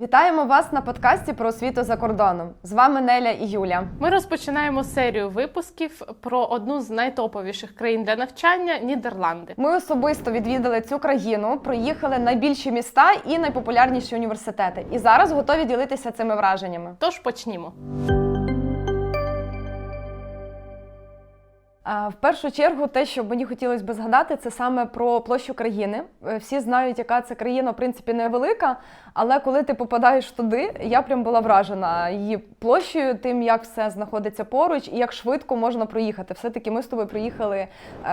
Вітаємо вас на подкасті про освіту за кордоном. З вами Неля і Юля. Ми розпочинаємо серію випусків про одну з найтоповіших країн для навчання Нідерланди. Ми особисто відвідали цю країну, проїхали найбільші міста і найпопулярніші університети. І зараз готові ділитися цими враженнями. Тож почнімо. В першу чергу, те, що мені хотілося би згадати, це саме про площу країни. Е, Всі знають, яка це країна, в принципі, невелика. Але коли ти попадаєш туди, я прям була вражена її площею, тим, як все знаходиться поруч і як швидко можна проїхати. Все-таки ми з тобою приїхали е,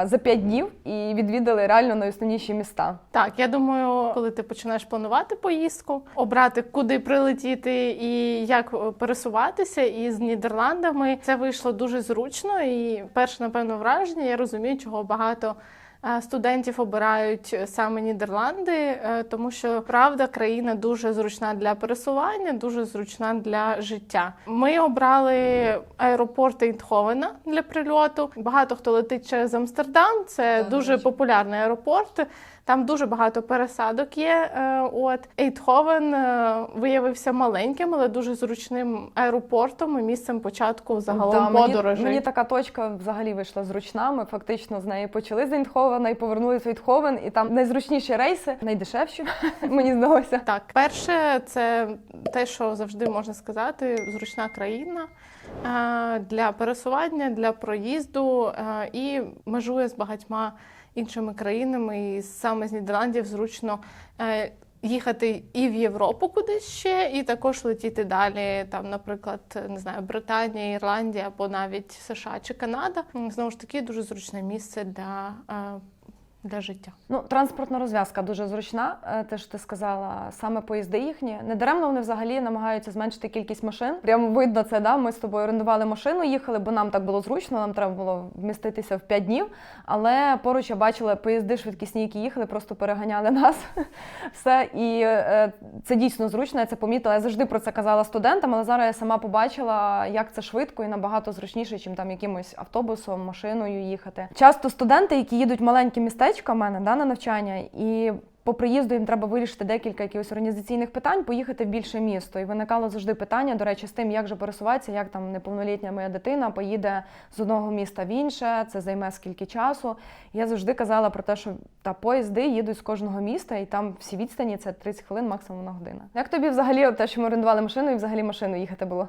за п'ять днів і відвідали реально найосновніші міста. Так, я думаю, коли ти починаєш планувати поїздку, обрати, куди прилетіти і як е, пересуватися із Нідерландами, це вийшло дуже зручно. І перш перше, напевно, враження, я розумію, чого багато. е, Студентів обирають саме Нідерланди, е, тому що правда країна дуже зручна для пересування, дуже зручна для життя. Ми обрали аеропорт Інтховена для прильоту. Багато хто летить через Амстердам. Це дуже популярний аеропорт. Там дуже багато пересадок є. е, От Ейтховен е, виявився маленьким, але дуже зручним аеропортом і місцем початку загалом Да, мені, мені така точка взагалі вийшла зручна. Ми фактично з неї почали з Ейндховена і повернулися в Ейндховен, і там найзручніші рейси, найдешевші, мені здалося. Так, перше, це те, що завжди можна сказати, зручна країна е, для пересування, для проїзду і межує з багатьма іншими країнами. І саме з Нідерландів зручно. е, Їхати і в Європу кудись ще, і також летіти далі, там, наприклад, не знаю, Британія, Ірландія або навіть США чи Канада. Знову ж таки, дуже зручне місце для, е, для життя. Ну, транспортна розв'язка дуже зручна. е, Те, що ти сказала, саме поїзди їхні. Недаремно вони взагалі намагаються зменшити кількість машин. Прямо видно це. Да? Ми з тобою орендували машину, їхали, бо нам так було зручно. Нам треба було вміститися в 5 днів. Але поруч я бачила поїзди швидкісні, які їхали, просто переганяли нас. Все і е, це дійсно зручно. Я це помітила. Я завжди про це казала студентам, але зараз я сама побачила, як це швидко і набагато зручніше, ніж там якимось автобусом, машиною їхати. Часто студенти, які їдуть маленькі містечка в мене да, на навчання, і по приїзду їм треба вирішити декілька якихось організаційних питань, поїхати в більше місто. І виникало завжди питання, до речі, з тим, як же пересуватися, як там неповнолітня моя дитина поїде з одного міста в інше, це займе скільки часу. Я завжди казала про те, що та поїзди їдуть з кожного міста, і там всі відстані це 30 хвилин, максимум на годину. Як тобі взагалі те, що ми орендували машину, і взагалі машину їхати було?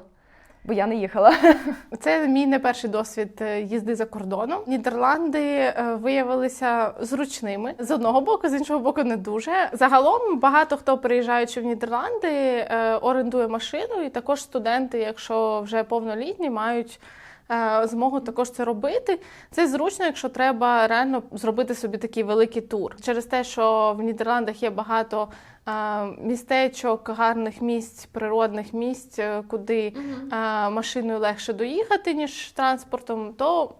Бо я не їхала. Це мій не перший досвід е, їзди за кордоном. Нідерланди е, виявилися зручними з одного боку, з іншого боку, не дуже. Загалом багато хто приїжджаючи в Нідерланди, е, орендує машину, і також студенти, якщо вже повнолітні, мають. Змогу також це робити. Це зручно, якщо треба реально зробити собі такий великий тур. Через те, що в Нідерландах є багато містечок, гарних місць, природних місць, е, куди машиною легше доїхати, ніж транспортом, то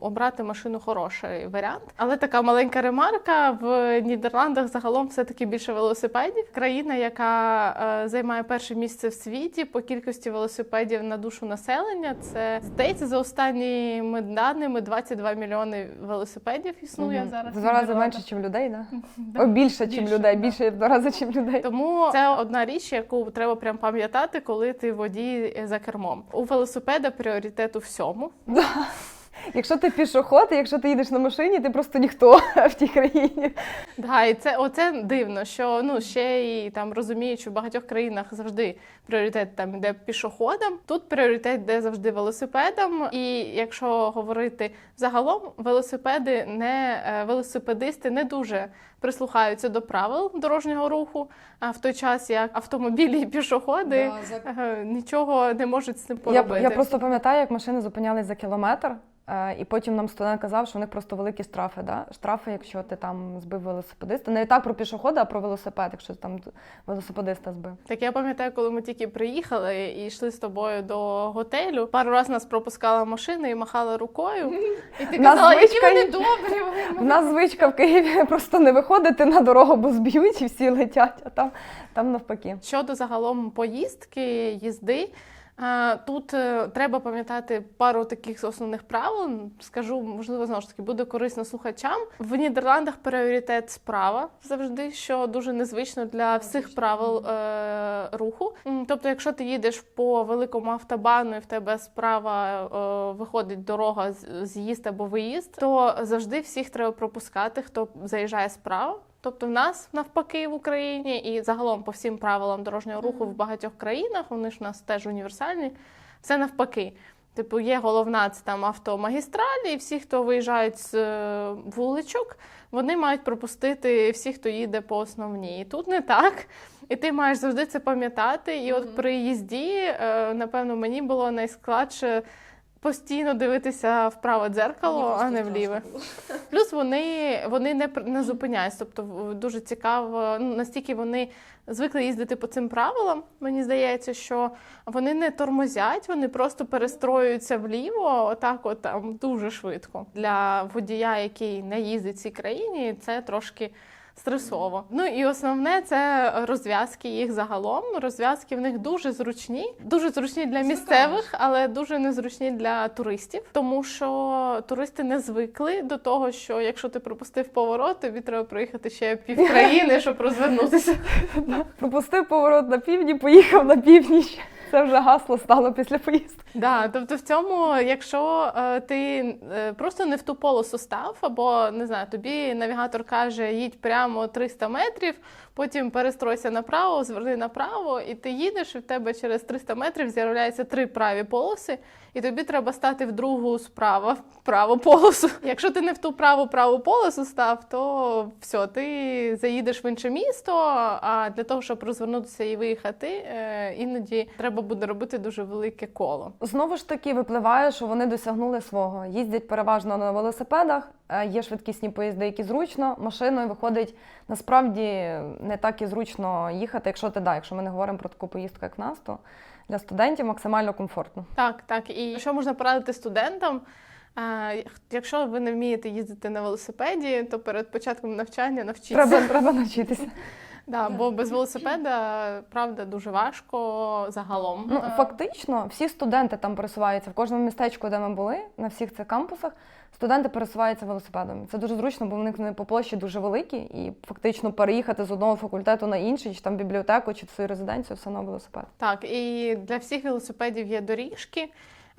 обрати машину хороший варіант. Але така маленька ремарка: в Нідерландах загалом все-таки більше велосипедів. Країна, яка е, займає перше місце в світі по кількості велосипедів на душу населення. Це здається, за останніми даними 22 мільйони велосипедів існує зараз. В два рази менше, ніж людей, да? Да. О, більше, ніж людей, да. більше в два рази, ніж людей. Тому це одна річ, яку треба прям пам'ятати, коли ти водій за кермом. У велосипеда пріоритет у всьому. Якщо ти пішоход, і якщо ти їдеш на машині, ти просто ніхто в тій країні. Да, і це оце дивно, що ну ще і там розуміють, що в багатьох країнах завжди пріоритет там іде пішоходам. Тут пріоритет йде завжди велосипедам. І якщо говорити загалом, велосипеди не е, велосипедисти не дуже прислухаються до правил дорожнього руху. А в той час як автомобілі і пішоходи е, нічого не можуть з цим Я, поробити. я просто пам'ятаю, як машини зупинялись за кілометр, і потім нам студент казав, що у них просто великі штрафи. Да? Штрафи, якщо ти там збив велосипедиста. Не так про пішохода, а про велосипед, якщо ти там велосипедиста збив. Так я пам'ятаю, коли ми тільки приїхали і йшли з тобою до готелю. Пару раз нас пропускала машина і махала рукою. І ти казала, які вони добрі. У нас звичка в Києві просто не виходити на дорогу, бо зб'ють і всі летять, а там, там навпаки. Щодо загалом поїздки, їзди. Тут е, треба пам'ятати пару таких основних правил. Скажу, можливо, знову ж таки буде корисно слухачам. В Нідерландах пріоритет справа завжди, що дуже незвично для всіх правил е, руху. Тобто, якщо ти їдеш по великому автобану і в тебе справа е, виходить дорога з'їзд або виїзд, то завжди всіх треба пропускати, хто заїжджає справа. Тобто в нас навпаки в Україні і загалом по всім правилам дорожнього руху в багатьох країнах, вони ж у нас теж універсальні, все навпаки. Типу, є головна це там автомагістралі, і всі, хто виїжджають з е, вуличок, вони мають пропустити всіх, хто їде по основній. І тут не так. І ти маєш завжди це пам'ятати. І от при їзді, е, напевно, мені було найскладше постійно дивитися вправо дзеркало, а не вліве. Плюс вони, вони не, не зупиняються. Тобто дуже цікаво, ну, настільки вони звикли їздити по цим правилам, мені здається, що вони не тормозять, вони просто перестроюються вліво, отак от там дуже швидко. Для водія, який не їздить в цій країні, це трошки. Стресово. Ну і основне це розв'язки їх загалом. Розв'язки в них дуже зручні, дуже зручні для місцевих, але дуже незручні для туристів, тому що туристи не звикли до того, що якщо ти пропустив поворот, тобі треба проїхати ще пів країни, щоб розвернутися. Пропустив поворот на півдні, поїхав на північ. Це вже гасло стало після поїздки. Да, тобто в цьому, якщо е, ти е, просто не в ту полосу став, або не знаю, тобі навігатор каже, їдь прямо 300 метрів, потім перестройся направо, зверни направо, і ти їдеш, і в тебе через 300 метрів з'являються три праві полоси, і тобі треба стати в другу справа, в праву полосу. Якщо ти не в ту праву праву полосу став, то все, ти заїдеш в інше місто. А для того, щоб розвернутися і виїхати, е, іноді треба буде робити дуже велике коло. Знову ж таки випливає, що вони досягнули свого. Їздять переважно на велосипедах, е, є швидкісні поїзди, які зручно. Машиною виходить насправді не так і зручно їхати, якщо ти да, якщо ми не говоримо про таку поїздку, як в нас, то для студентів максимально комфортно. Так, так. І що можна порадити студентам? Якщо ви не вмієте їздити на велосипеді, то перед початком навчання навчіться. Треба, треба навчитися. Да, бо без велосипеда правда дуже важко загалом. Ну, Е, фактично, всі студенти там пересуваються в кожному містечку, де ми були, на всіх цих кампусах. Студенти пересуваються велосипедом. Це дуже зручно, бо вони по площі дуже великі, і фактично переїхати з одного факультету на інший, чи там бібліотеку, чи в свою резиденцію, все на велосипед. Так, і для всіх велосипедів є доріжки.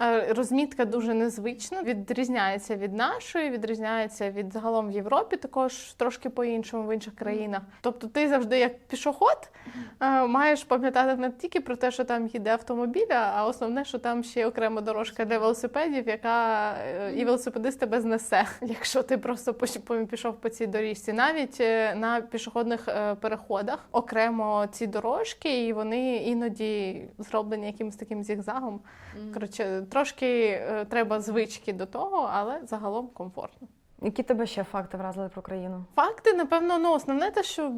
Е, Розмітка дуже незвична, відрізняється від нашої, відрізняється від загалом в Європі, також трошки по-іншому в інших країнах. Тобто ти завжди як пішоход е, маєш пам'ятати не тільки про те, що там їде автомобіль, а основне, що там ще є окрема дорожка для велосипедів, яка е, і велосипедист тебе знесе, якщо ти просто пішов по цій доріжці. Навіть на пішохідних переходах окремо ці дорожки, і вони іноді зроблені якимось таким зігзагом. Коротше, трошки е, треба звички до того, але загалом комфортно. Які тебе ще факти вразили про країну? Факти, напевно, ну основне те, що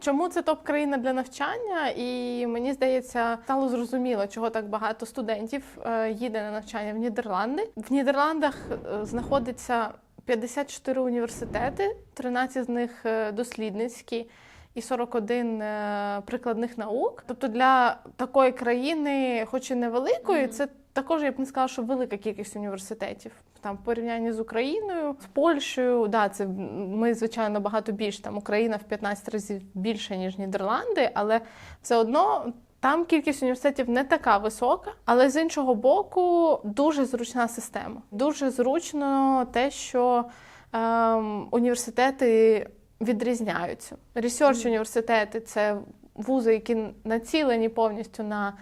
чому це топ-країна для навчання, і мені здається, стало зрозуміло, чого так багато студентів е, їде на навчання в Нідерланди. В Нідерландах е, знаходиться 54 університети, 13 з них дослідницькі. І 41 е, прикладних наук. Тобто для такої країни, хоч і невеликої, це також я б не сказала, що велика кількість університетів. Там в порівнянні з Україною, з Польщею, да, це ми звичайно багато більше. Там Україна в 15 разів більше ніж Нідерланди, але все одно. Там кількість університетів не така висока, але з іншого боку, дуже зручна система. Дуже зручно те, що ем, університети відрізняються. Ресерч університети це вузи, які націлені повністю на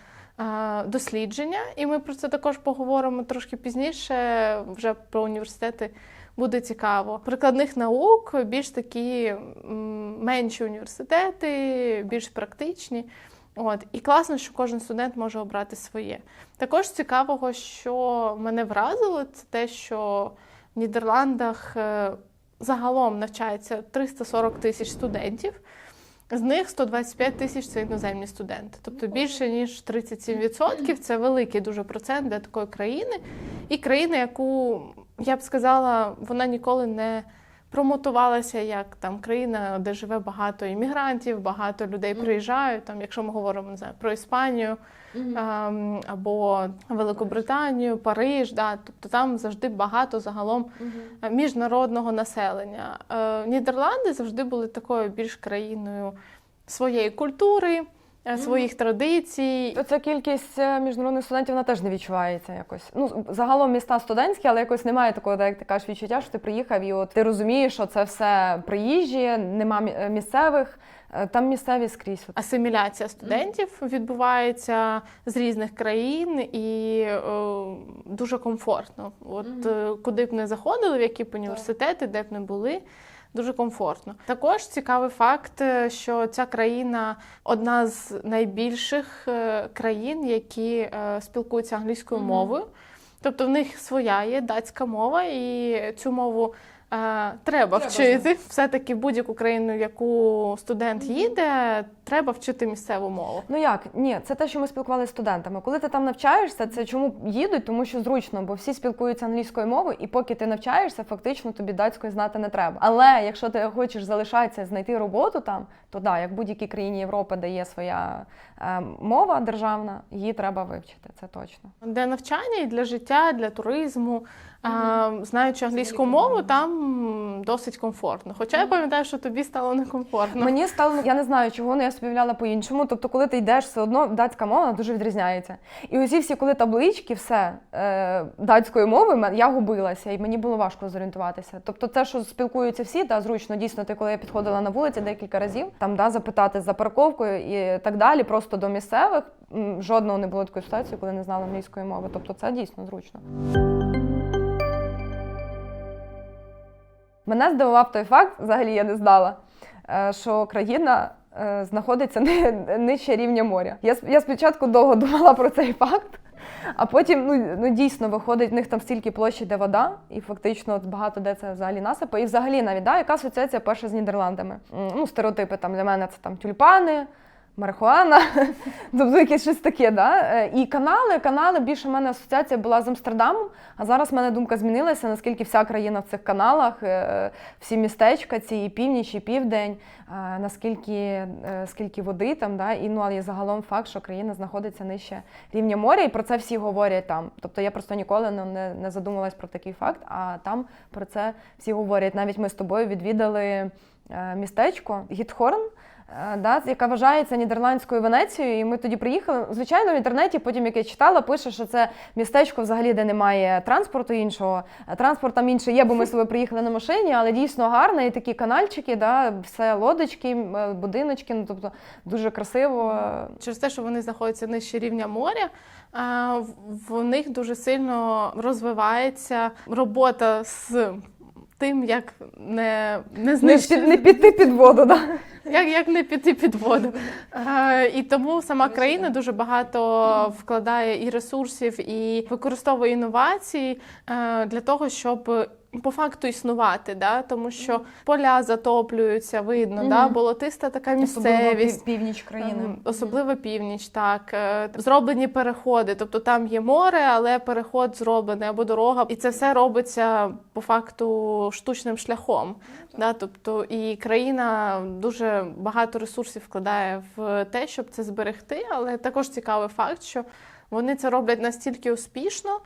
дослідження, і ми про це також поговоримо трошки пізніше. Вже про університети буде цікаво. Прикладних наук більш такі менші університети, більш практичні. От і класно, що кожен студент може обрати своє. Також цікавого, що мене вразило, це те, що в Нідерландах е, загалом навчається 340 тисяч студентів. З них 125 тисяч це іноземні студенти, тобто більше ніж 37%. Це великий дуже процент для такої країни. І країни, яку я б сказала, вона ніколи не промотувалася як там країна, де живе багато іммігрантів, багато людей приїжджають. Там, якщо ми говоримо не знаю, про Іспанію ем, або Великобританію, Париж, да, тобто там завжди багато загалом е, міжнародного населення. Е, Нідерланди завжди були такою більш країною своєї культури, е, своїх традицій. Ця кількість міжнародних студентів вона теж не відчувається якось. Ну загалом міста студентські, але якось немає такого, так, як ти кажеш, відчуття, що ти приїхав, і от ти розумієш, що це все приїжджі, нема місцевих. Е, Там місцеві скрізь. Асиміляція студентів відбувається з різних країн і е, дуже комфортно. От е, куди б не заходили, в які б університети, де б не були. Дуже комфортно. Також цікавий факт, що ця країна одна з найбільших країн, які спілкуються англійською мовою. Тобто в них своя є датська мова, і цю мову е, треба, вчити. Все-таки будь-яку країну, в яку студент їде, треба вчити місцеву мову. Ну як? Ні, це те, що ми спілкувалися з студентами. Коли ти там навчаєшся, це чому їдуть? Тому що зручно, бо всі спілкуються англійською мовою, і поки ти навчаєшся, фактично тобі датської знати не треба. Але якщо ти хочеш залишатися, знайти роботу там, то да, як в будь-якій країні Європи, де є своя мова державна, її треба вивчити. Це точно. Для навчання і для життя, для туризму. А, знаючи англійську мову, там досить комфортно. Хоча я пам'ятаю, що тобі стало некомфортно. Мені стало, я не знаю, чого, але я собі уявляла по-іншому. Тобто, коли ти йдеш, все одно датська мова дуже відрізняється. І усі всі, коли таблички, все е, датською мовою, я губилася, і мені було важко зорієнтуватися. Тобто, те, що спілкуються всі, та зручно дійсно, ти коли я підходила на вулиці декілька разів, там да, запитати за парковкою і так далі, просто до місцевих. Жодного не було такої ситуації, коли не знала англійської мови. Тобто, це дійсно зручно. Мене здивував той факт, взагалі я не знала, е, що країна е, знаходиться не- нижче рівня моря. Я, я спочатку довго думала про цей факт, а потім ну, ну дійсно виходить, в них там стільки площі, де вода, і фактично багато де це взагалі насипи. І взагалі навіть да, яка асоціація перша з Нідерландами? Ну, стереотипи там для мене це там тюльпани. Марихуана, тобто якесь щось таке, да? Е, І канали, канали більше в мене асоціація була з Амстердамом, а зараз в мене думка змінилася, наскільки вся країна в цих каналах, е, всі містечка, ці і північ, і південь, е, наскільки скільки води там, да? і ну, але загалом факт, що країна знаходиться нижче рівня моря, і про це всі говорять там. Тобто я просто ніколи не, не, задумувалась про такий факт, а там про це всі говорять. Навіть ми з тобою відвідали містечко Гітхорн. Е, Да, яка вважається нідерландською Венецією, і ми тоді приїхали. Звичайно, в інтернеті, потім як я читала, пише, що це містечко взагалі, де немає транспорту іншого. Е, Транспорт там інший є, бо ми з приїхали на машині, але дійсно гарне, і такі канальчики, да, все лодочки, е, будиночки, ну тобто дуже красиво. Через те, що вони знаходяться нижче рівня моря, в них дуже сильно розвивається робота з тим, як не, не Не, знищити, не піти під воду, да. як, як не піти під воду. Е, і тому сама країна дуже багато вкладає і ресурсів, і використовує інновації е, для того, щоб. По факту існувати, да? тому що поля затоплюються, видно, да? болотиста така місцевість. північ країни. Ем, Особливо північ, так. Е, Зроблені переходи. Тобто там є море, але переход зроблений або дорога. І це все робиться по факту штучним шляхом. Да? Тобто, і країна дуже багато ресурсів вкладає в те, щоб це зберегти. Але також цікавий факт, що вони це роблять настільки успішно.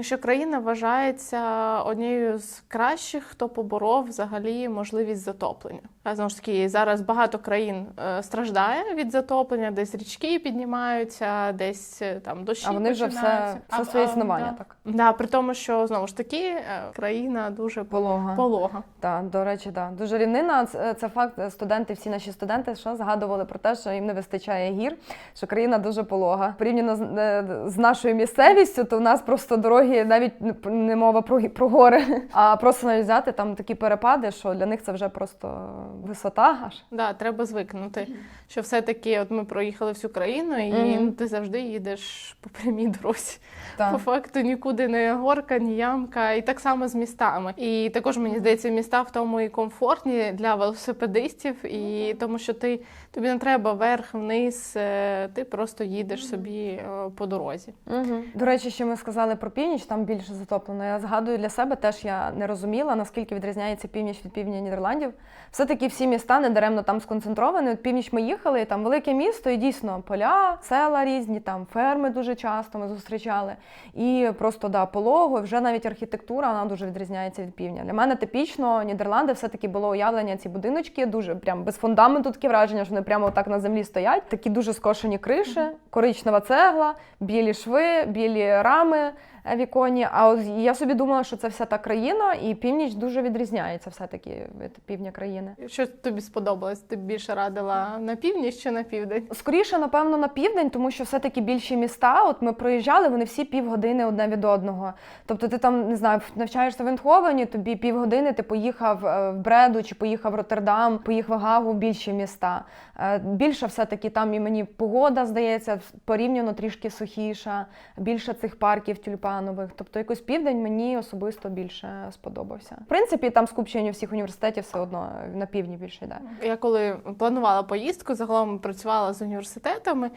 Що країна вважається однією з кращих, хто поборов взагалі можливість затоплення. А знову ж таки, зараз багато країн е, страждає від затоплення, десь річки піднімаються, десь е, там дощі А вони вже все, все своє існування да. так. Да, при тому, що знову ж таки е, країна дуже Полога. полога. Так, до речі, так. Дуже рівнина. Це, факт. Студенти, всі наші студенти, що згадували про те, що їм не вистачає гір, що країна дуже полога. Порівняно з, з нашою місцевістю, то в нас просто дороги навіть не, мова про, про гори, а просто навіть взяти там такі перепади, що для них це вже просто висота аж. Да, треба звикнути, що все-таки от ми проїхали всю країну, і ну, ти завжди їдеш по прямій дорозі. Так. По факту нікуди не горка, ні ямка, і так само з містами. І також мені здається, міста в тому і комфортні для велосипедистів, і тому що ти тобі не треба вверх, вниз, е, ти просто їдеш собі е, по дорозі. Угу. До речі, ще ми сказали про північ, там більше затоплено. Я згадую для себе теж я не розуміла, наскільки відрізняється північ від півдня Нідерландів. Все-таки всі міста недаремно там сконцентровані. От північ ми їхали, і там велике місто, і дійсно поля, села різні, там ферми дуже часто ми зустрічали. І просто да, полого, вже навіть архітектура вона дуже відрізняється від півдня. Для мене типічно Нідерланди все-таки було уявлення ці будиночки, дуже прям без фундаменту таке враження, що вони прямо так на землі стоять. Такі дуже скошені криші, коричнева цегла, білі шви, білі рами е, віконні. А от я собі думала, що це вся та країна, і північ дуже відрізняється все-таки від півдня країни. Що тобі сподобалось? Ти більше радила на північ чи на південь? Скоріше, напевно, на південь, тому що все-таки більші міста. От ми проїжджали, вони всі півгодини одне від одного. Тобто, ти там не знаю, навчаєшся в Ентховені, тобі півгодини ти поїхав е, в Бреду чи поїхав в Роттердам, поїхав в Гагу, більші міста. Е, Більше все-таки там і мені погода здається порівняно трішки сухіша, більше цих парків тюльпанових. Тобто, якось південь мені особисто більше сподобався. В принципі, там скупчення всіх університетів все одно на півдні більше йде. Я коли планувала поїздку, загалом працювала з університетами.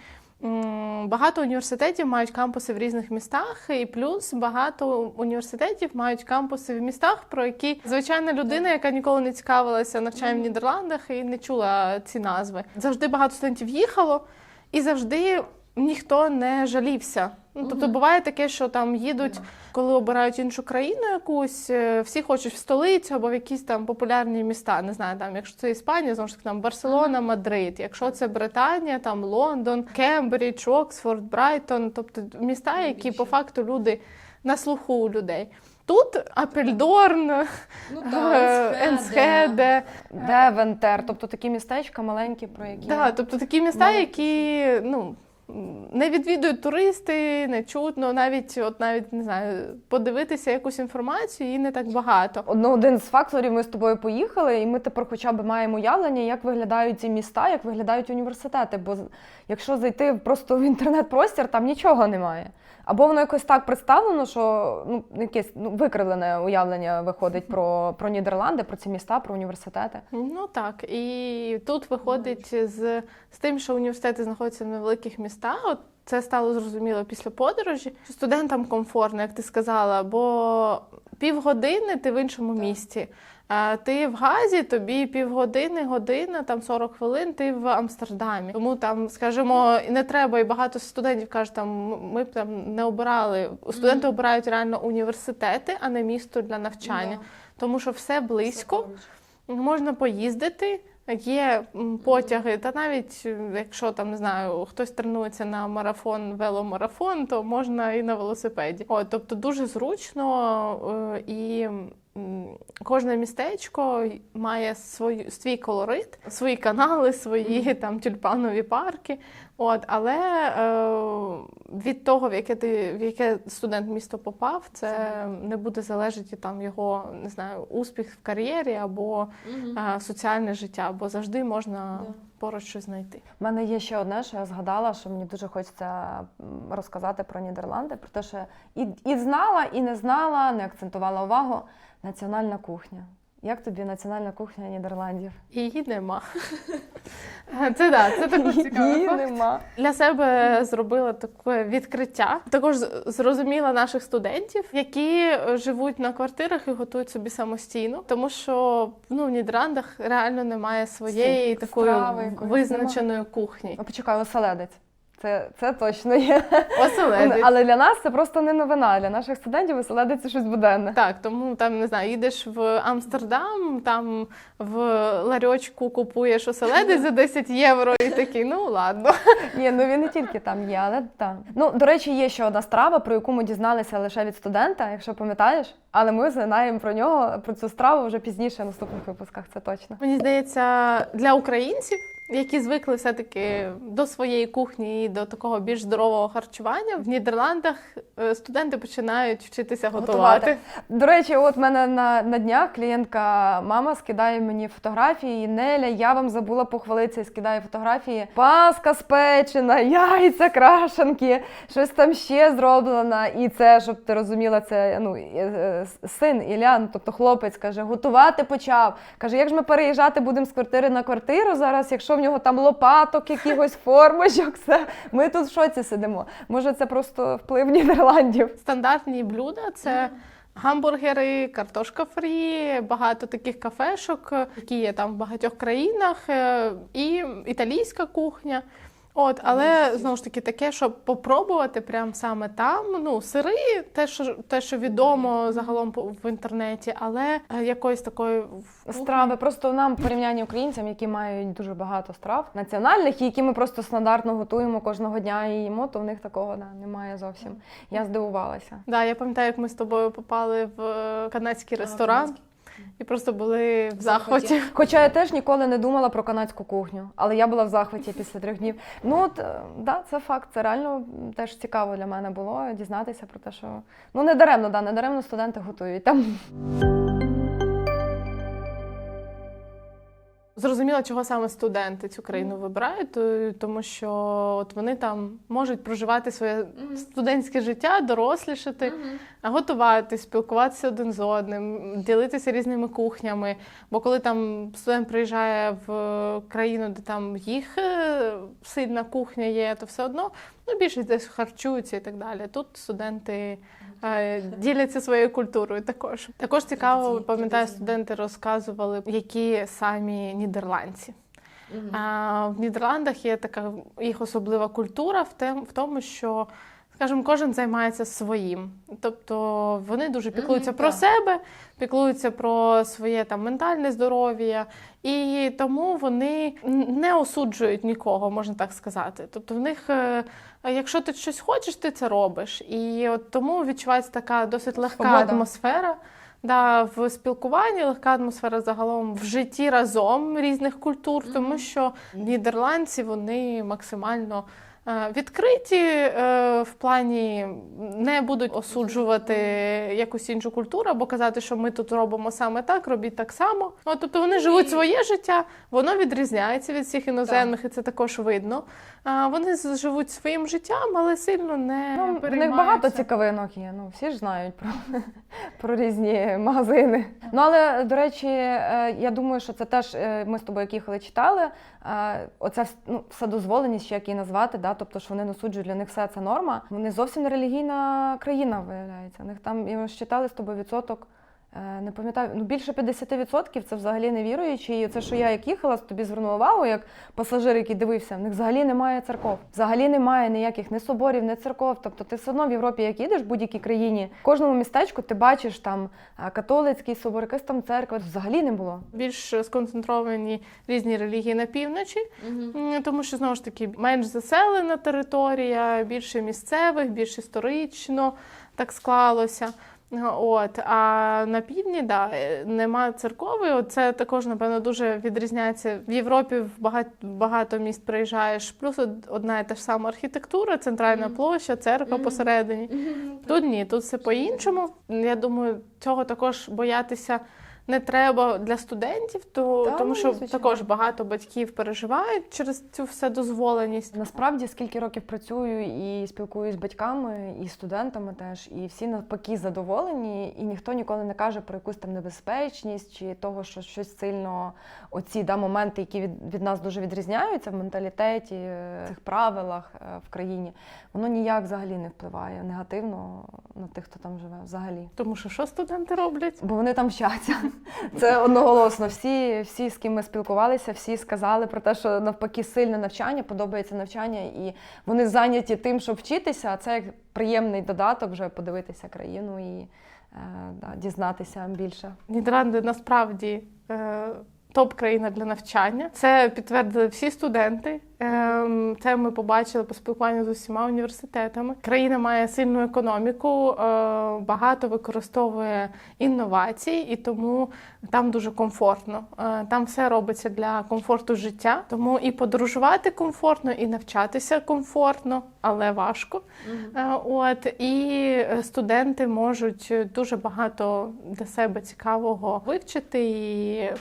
Багато університетів мають кампуси в різних містах, і плюс багато університетів мають кампуси в містах, про які звичайна людина, яка ніколи не цікавилася навчанням в Нідерландах і не чула ці назви. Завжди багато студентів їхало, і завжди ніхто не жалівся. Ну, тобто буває таке, що там їдуть, коли обирають іншу країну якусь, е, всі хочуть в столицю або в якісь там популярні міста. Не знаю, там, якщо це Іспанія, знову ж таки там Барселона, Мадрид. Якщо це Британія, там Лондон, Кембридж, Оксфорд, Брайтон, тобто міста, які по факту люди на слуху у людей. Тут Апельдорн, Ну, е, Енсхеде. Девентер, тобто такі містечка маленькі, про які Да, тобто такі міста, які ну. Не відвідують туристи, не чутно, навіть от навіть не знаю, подивитися якусь інформацію, її не так багато. Одно один з факторів. Ми з тобою поїхали, і ми тепер хоча б маємо уявлення, як виглядають ці міста, як виглядають університети. Бо якщо зайти просто в інтернет-простір, там нічого немає. Або воно якось так представлено, що ну якесь ну викривлене уявлення виходить про, про Нідерланди, про ці міста, про університети. Ну так, і тут виходить з, з тим, що університети знаходяться в невеликих містах. От це стало зрозуміло після подорожі. Що студентам комфортно, як ти сказала, бо півгодини ти в іншому місті. Ти в Газі, тобі півгодини, година, там 40 хвилин, ти в Амстердамі. Тому там, скажімо, не треба, і багато студентів кажуть, там ми б там не обирали. Студенти обирають реально університети, а не місто для навчання, тому що все близько. Можна поїздити. Є потяги, та навіть е, якщо там не знаю, хтось тренується на марафон, веломарафон, то можна і на велосипеді. От, тобто дуже зручно е, і кожне містечко має свою свій колорит, свої канали, свої там тюльпанові парки. От, але е, від того, в яке ти в яке студент місто попав, це не буде залежати там його не знаю, успіх в кар'єрі або е, соціальне життя, бо завжди можна поруч щось знайти. У мене є ще одне, що я згадала, що мені дуже хочеться розказати про Нідерланди, про те, що і, і знала, і не знала, не акцентувала увагу. Національна кухня. Як тобі національна кухня Нідерландів? Її нема. Це да, це також цікавий Її факт. нема. Для себе зробила таке відкриття. Також зрозуміла наших студентів, які живуть на квартирах і готують собі самостійно, тому що ну в Нідерландах реально немає своєї Свої такої визначеної кухні. О, Почекай, оселедець. Це, це точно є. Оселедець. Але для нас це просто не новина. Для наших студентів оселедець це щось буденне. Так, тому там не знаю, їдеш в Амстердам, там в ларьочку купуєш оселедець за 10 євро, і такий, ну ладно. Ні, ну він не тільки там є, але так. Ну, до речі, є ще одна страва, про яку ми дізналися лише від студента, якщо пам'ятаєш. Але ми знаємо про нього, про цю страву вже пізніше в наступних випусках. Це точно. Мені здається, для українців, які звикли все-таки до своєї кухні і до такого більш здорового харчування, в Нідерландах е, студенти починають вчитися готувати. До речі, от мене на, на днях клієнтка мама скидає мені фотографії. Неля, я вам забула похвалитися і скидає фотографії. Паска спечена, яйця крашенки, щось там ще зроблено. І це, щоб ти розуміла, це ну е, син Іллян, тобто хлопець каже, готувати почав. Каже, як ж ми переїжджати будемо з квартири на квартиру зараз, якщо нього там лопаток, якихось формочок. Все. Ми тут в шоці сидимо. Може, це просто вплив Нідерландів. Стандартні блюда це гамбургери, картошка фрі, багато таких кафешок, які є там в багатьох країнах, е, і італійська кухня. От, але знову ж таки таке, щоб попробувати прямо саме там. Ну, сири, те, що те, що відомо загалом в інтернеті, але е, якоїсь такої Страви просто нам в порівнянні українцям, які мають дуже багато страв національних, і які ми просто стандартно готуємо кожного дня і їмо, то в них такого да, немає зовсім. Я здивувалася. Да, я пам'ятаю, як ми з тобою попали в е, канадський ресторан і просто були в захваті. Хоча я теж ніколи не думала про канадську кухню, але я була в захваті після трьох днів. Ну от е, да, це факт. Це реально теж цікаво для мене було дізнатися про те, що ну не даремно, да, не даремно студенти готують там. Зрозуміло, чого саме студенти цю країну вибирають, тому що от вони там можуть проживати своє студентське життя, дорослішати, готувати, спілкуватися один з одним, ділитися різними кухнями. Бо коли там студент приїжджає в країну, де там їх е, сильна кухня є, то все одно ну, більшість десь харчуються і так далі. Тут студенти е, діляться своєю культурою також. Також цікаво, пам'ятаю, студенти розказували, які самі нідерландці. А в Нідерландах є така їх особлива культура в тем, в тому, що, скажімо, кожен займається своїм. Тобто вони дуже піклуються Мгм, про так. себе, піклуються про своє там ментальне здоров'я, і тому вони не осуджують нікого, можна так сказати. Тобто в них. Якщо ти щось хочеш, ти це робиш. І от тому відчувається така досить легка Свобода. атмосфера. Да, в спілкуванні легка атмосфера загалом в житті разом різних культур, тому що нідерландці вони максимально е, відкриті е, в плані не будуть осуджувати якусь іншу культуру або казати, що ми тут робимо саме так, робіть так само. Ну, тобто вони живуть своє життя, воно відрізняється від всіх іноземних, і це також видно. А вони живуть своїм життям, але сильно не Ну, в них багато цікавинок є. Ну всі ж знають про, про різні магазини. Ну але до речі, е, я думаю, що це теж е, ми з тобою як їхали, читали. е, Оця ну, вседозволеність, чи як її назвати, да? тобто, що вони насуджують для них все це норма. Вони зовсім не релігійна країна, виявляється. У них там ж читали з тобою відсоток. Е, Не пам'ятаю, ну більше 50% це взагалі не віруючі. І це, що я як їхала, тобі звернула увагу, як пасажир, який дивився, в них взагалі немає церков. Взагалі немає ніяких ні соборів, ні церков. Тобто ти все одно в Європі, як їдеш в будь-якій країні, в кожному містечку ти бачиш там католицький собор, якась там церква. Взагалі не було. більш сконцентровані різні релігії на півночі, М, тому що знову ж таки менш заселена територія, більше місцевих, більш історично так склалося. От а на півдні да, е, нема церкови. Це також напевно дуже відрізняється в Європі. В багато, багато міст приїжджаєш. Плюс одна і та ж сама архітектура, центральна площа, церква посередині. Тут ні, тут все по-іншому. Я думаю, цього також боятися не треба для студентів, то, Та, тому що звичайно. також багато батьків переживають через цю вседозволеність. Насправді, скільки років працюю і спілкуюсь з батьками і студентами теж, і всі навпаки задоволені, і ніхто ніколи не каже про якусь там небезпечність чи того, що щось сильно оці да, моменти, які від, від нас дуже відрізняються в менталітеті, е, цих правилах е, в країні, воно ніяк взагалі не впливає негативно на тих, хто там живе взагалі. Тому що що студенти роблять? Бо вони там вчаться. Це одноголосно. Всі, всі, з ким ми спілкувалися, всі сказали про те, що навпаки сильне навчання, подобається навчання, і вони зайняті тим, щоб вчитися. А це як приємний додаток вже подивитися країну і е, да, дізнатися більше. Нідерланди насправді е, топ-країна для навчання. Це підтвердили всі студенти. Ем, Це ми побачили по спілкуванню з усіма університетами. Країна має сильну економіку, е, багато використовує інновацій, і тому там дуже комфортно. Е, Там все робиться для комфорту життя, тому і подорожувати комфортно, і навчатися комфортно, але важко. Е, От і студенти можуть дуже багато для себе цікавого вивчити і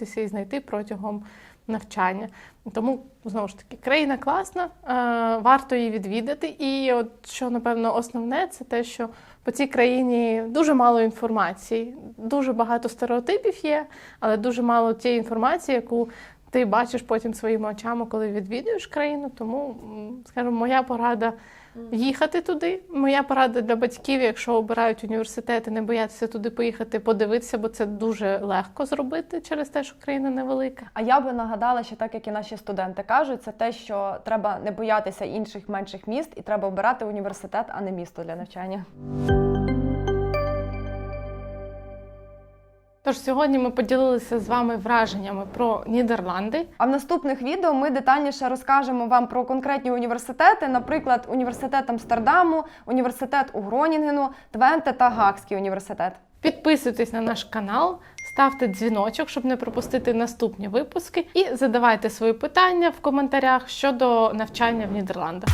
познайомитися і знайти протягом навчання. Тому знову ж таки країна класна, е, варто її відвідати. І от що напевно основне, це те, що по цій країні дуже мало інформації, дуже багато стереотипів є, але дуже мало тієї інформації, яку ти бачиш потім своїми очами, коли відвідуєш країну. Тому, скажімо, моя порада їхати туди. Моя порада для батьків, якщо обирають університети, не боятися туди поїхати, подивитися, бо це дуже легко зробити через те, що країна невелика. А я би нагадала, що так як і наші студенти кажуть, це те, що треба не боятися інших менших міст, і треба обирати університет, а не місто для навчання. Тож сьогодні ми поділилися з вами враженнями про Нідерланди. А в наступних відео ми детальніше розкажемо вам про конкретні університети, наприклад, університет Амстердаму, університет у Гронінгену, Твенте та Гаагський університет. Підписуйтесь на наш канал, ставте дзвіночок, щоб не пропустити наступні випуски, і задавайте свої питання в коментарях щодо навчання в Нідерландах.